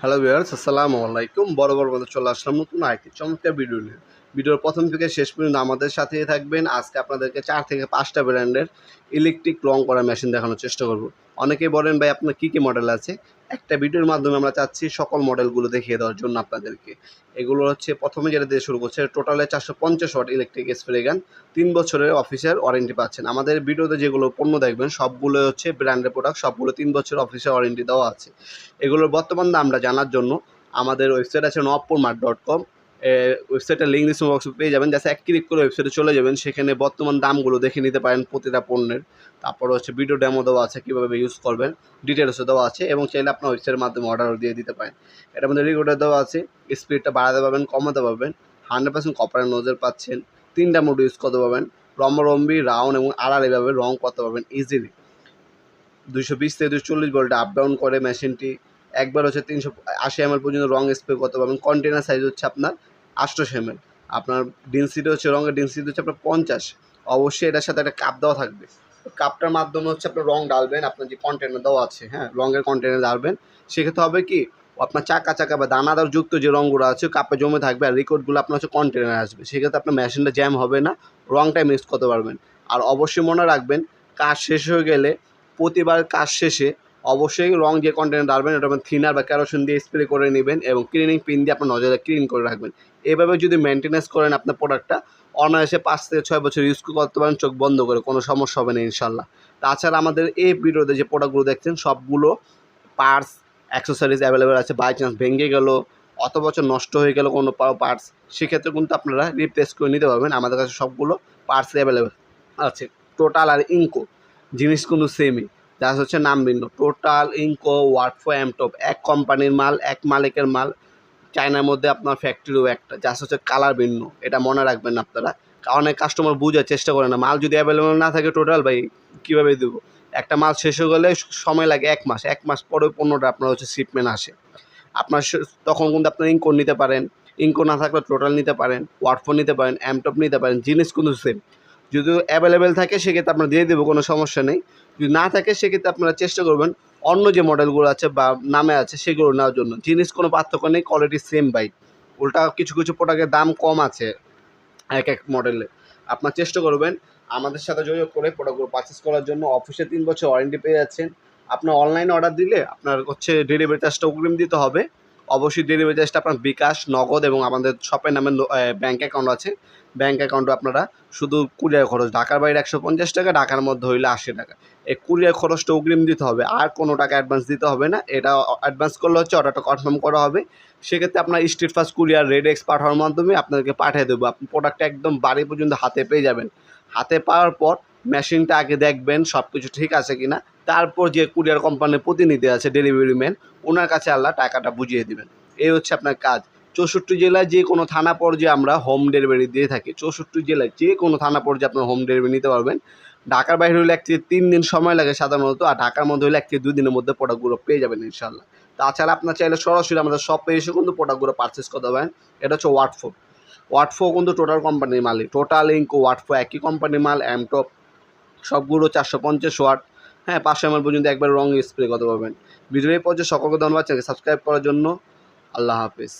Hello viewers আসসালামু আলাইকুম বড় বড় বন্ধু চলে আসলাম নতুন আরেকটি চমৎকার ভিডিও নিয়ে। ভিডিওর প্রথম থেকে শেষ পর্যন্ত আমাদের সাথেই থাকবেন। আজকে আপনাদেরকে চার থেকে পাঁচটা ব্র্যান্ডের ইলেকট্রিক রং করা মেশিন দেখানোর চেষ্টা করব। অনেকেই বলেন, ভাই, আপনার কী কী মডেল আছে? একটা ভিডিওর মাধ্যমে আমরা চাচ্ছি সকল মডেলগুলো দেখিয়ে দেওয়ার জন্য আপনাদেরকে। এগুলো হচ্ছে প্রথমে যেটা দিয়ে শুরু করছে টোটালে চারশো পঞ্চাশ ওয়াট ইলেকট্রিক স্প্রে গান তিন বছরের অফিসের ওয়ারেন্টি পাচ্ছেন। আমাদের ভিডিওতে যেগুলো পণ্য দেখবেন, সবগুলো হচ্ছে ব্র্যান্ডের প্রোডাক্ট সবগুলো তিন বছর অফিসের ওয়ারেন্টি দেওয়া আছে। এগুলোর বর্তমান দামটা জানার জন্য আমাদের ওয়েবসাইট আছে নবপুর মার্ট ডট কম ওয়েবসাইটের লিঙ্ক ডিসক্রিপশন বক্সে পেয়ে যাবেন। জাস্ট এক ক্লিক করে ওয়েবসাইটে চলে যাবেন। সেখানে বর্তমান দামগুলো দেখে নিতে পারেন প্রতিটা পণ্যের। তারপর হচ্ছে ভিডিও ডেমো দেওয়া আছে, কীভাবে ইউজ করবেন ডিটেলসও দেওয়া আছে এবং চাইলে আপনার ওয়েবসাইটের মাধ্যমে অর্ডার দিয়ে দিতে পারেন। এটার মধ্যে রেগুলেটার দেওয়া আছে স্পিডটা বাড়াতে পারবেন, কমাতে পারবেন। হান্ড্রেড পার্সেন্ট কপারের নজর পাচ্ছেন। তিনটা মোড ইউজ করতে পারবেন। রম্বরম্বি রাউন্ড এবং আড়াল এভাবে রং করতে পারবেন ইজিলি দুশো বিশ থেকে দুশো চল্লিশ ভোল্টে আপ ডাউন করে মেশিনটি একবার হচ্ছে তিনশো আশি এমএল পর্যন্ত রং স্প্রে করতে পারবেন। কন্টেনার সাইজ হচ্ছে আপনার আটশোশো এমএল। আপনার ডেন্সিটি হচ্ছে, রঙের ডেন্সিটি হচ্ছে আপনার পঞ্চাশ। অবশ্যই এটার সাথে একটা কাপ দেওয়া থাকবে। কাপটার মাধ্যমে হচ্ছে আপনার রং ডালবেন আপনার যে কন্টেনার দেওয়া আছে হ্যাঁ রঙের কন্টেনার ডালবেন সেক্ষেত্রে হবে কি, আপনার চাকা চাকা বা দানাদার যুক্ত যে রঙগুলো আছে কাপে জমে থাকবে আর রেকর্ডগুলো আপনার হচ্ছে কন্টেনার আসবে। সেক্ষেত্রে আপনার মেশিনটা জ্যাম হবে না রংটাই মিক্স করতে পারবেন। আর অবশ্যই মনে রাখবেন, কাজ শেষ হয়ে গেলে প্রতিবার কাজ শেষে অবশ্যই রং যে কন্টেনার ডালবেন ওটা থিনার বা ক্যারোসিন দিয়ে স্প্রে করে নেবেন এবং ক্লিনিং পিন দিয়ে আপনার নজরে ক্লিন করে রাখবেন। এভাবে যদি মেনটেন্যান্স করেন আপনার প্রোডাক্টটা অনায়াসে পাঁচ থেকে ছয় বছর ইউজ করতে পারেন, চোখ বন্ধ করে, কোনো সমস্যা হবে না ইনশাল্লাহ তাছাড়া আমাদের এই ভিডিওতে যে প্রোডাক্টগুলো দেখছেন, সবগুলো পার্টস অ্যাক্সেসরিজ অ্যাভেলেবেল আছে বাই চান্স ভেঙে গেলো অত বছর নষ্ট হয়ে গেল কোনো পার্টস সেক্ষেত্রে কিন্তু আপনারা রিপ্লেস করে নিতে পারবেন। আমাদের কাছে সবগুলো পার্টস অ্যাভেলেবেল আছে। টোটাল আর ইঙ্কো জিনিস কিন্তু সেমই যা হচ্ছে নাম ভিন্ন। টোটাল ইঙ্কো ওয়াটফো অ্যামটপ এক কোম্পানির মাল, এক মালিকের মাল, চায়নার মধ্যে আপনার ফ্যাক্টরিও একটা যা হচ্ছে কালার ভিন্ন। এটা মনে রাখবেন আপনারা। অনেক কাস্টমার বোঝার চেষ্টা করে না। মাল যদি অ্যাভেলেবেল না থাকে টোটাল ভাই, কীভাবে দেবো? একটা মাল শেষ হয়ে গেলে সময় লাগে এক মাস। এক মাস পরে পণ্যটা আপনার হচ্ছে শিপমেন্ট আসে। আপনার তখন কিন্তু আপনার ইঙ্কো নিতে পারেন। ইঙ্কো না থাকলে টোটাল নিতে পারেন। ওয়ার্ডফোন নিতে পারেন অ্যামটপ নিতে পারেন। জিনিস কিন্তু সেম যদি অ্যাভেলেবেল থাকে, সেক্ষেত্রে আপনার দিয়ে দেবো, কোনো সমস্যা নেই। যদি না থাকে, সেক্ষেত্রে আপনারা চেষ্টা করবেন অন্য যে মডেলগুলো আছে বা নামে আছে, সেগুলো নেওয়ার জন্য। জিনিস কোনো পার্থক্য নেই কোয়ালিটি সেম বাইক উল্টা কিছু কিছু প্রোডাক্টের দাম কম আছে এক এক মডেলে আপনার চেষ্টা করবেন আমাদের সাথে যোগাযোগ করে প্রোডাক্টগুলো পারচেস করার জন্য। অফিসে তিন বছর ওয়ারেন্টি পেয়ে যাচ্ছেন। আপনার অনলাইন অর্ডার দিলে আপনার হচ্ছে ডেলিভারি চার্জটা অগ্রিম দিতে হবে। অবশ্যই ডেলিভারি চার্জটা আপনার বিকাশ, নগদ এবং আমাদের শপের নামে ব্যাঙ্ক অ্যাকাউন্ট আছে। ব্যাঙ্ক অ্যাকাউন্টে আপনারা শুধু কুরিয়ার খরচ, ঢাকার বাইরে একশো পঞ্চাশ টাকা, ঢাকার মধ্যে হইলে আশি টাকা। এই কুরিয়ার খরচটা অগ্রিম দিতে হবে, আর কোনো টাকা অ্যাডভান্স দিতে হবে না। এটা অ্যাডভান্স করলে হচ্ছে অর্ডারটা কনফার্ম করা হবে। সেক্ষেত্রে আপনার Steadfast courier RedX পাঠানোর মাধ্যমে আপনাদেরকে পাঠিয়ে দেবো। আপনি প্রোডাক্টটা একদম বাড়ি পর্যন্ত হাতে পেয়ে যাবেন। হাতে পাওয়ার পর মেশিনটা আগে দেখবেন সব কিছু ঠিক আছে কিনা। তারপর যে কুরিয়ার কোম্পানির প্রতিনিধি আছে ডেলিভারি ম্যান ওনার কাছে আল্লাহ টাকাটা বুঝিয়ে দিবেন। এই হচ্ছে আপনার কাজ। চৌষট্টি জেলায় যে কোনো থানা পর্যায়ে আমরা হোম ডেলিভারি দিয়ে থাকি। চৌষট্টি জেলায় যে কোনো থানা পর্যায়ে আপনার হোম ডেলিভারি নিতে পারবেন। ঢাকার বাইরে হলে এক থেকে তিন দিন সময় লাগে সাধারণত, আর ঢাকার মধ্যে হলে এক থেকে দুই দিনের মধ্যে প্রোডাক্টগুলো পেয়ে যাবেন ইনশাল্লাহ তাছাড়া আপনার চাইলে সরাসরি আমাদের শপে এসে কিন্তু প্রোডাক্টগুলো পারচেস করতে পারেন। এটা হচ্ছে ওয়াটফো ওয়াটফো কিন্তু টোটাল কোম্পানির মালিক। টোটাল ইঙ্কো ওয়াটফো একই কোম্পানির মাল অ্যামটপ সবগুলো চারশো পঞ্চাশ ওয়াট হ্যাঁ পাঁচশো এমএল পর্যন্ত একবার রং স্প্রে করতে পারবেন ভিডিও এই পর্যায়ে সকলকে ধন্যবাদ। সাবস্ক্রাইব করার জন্য আল্লাহ হাফিজ।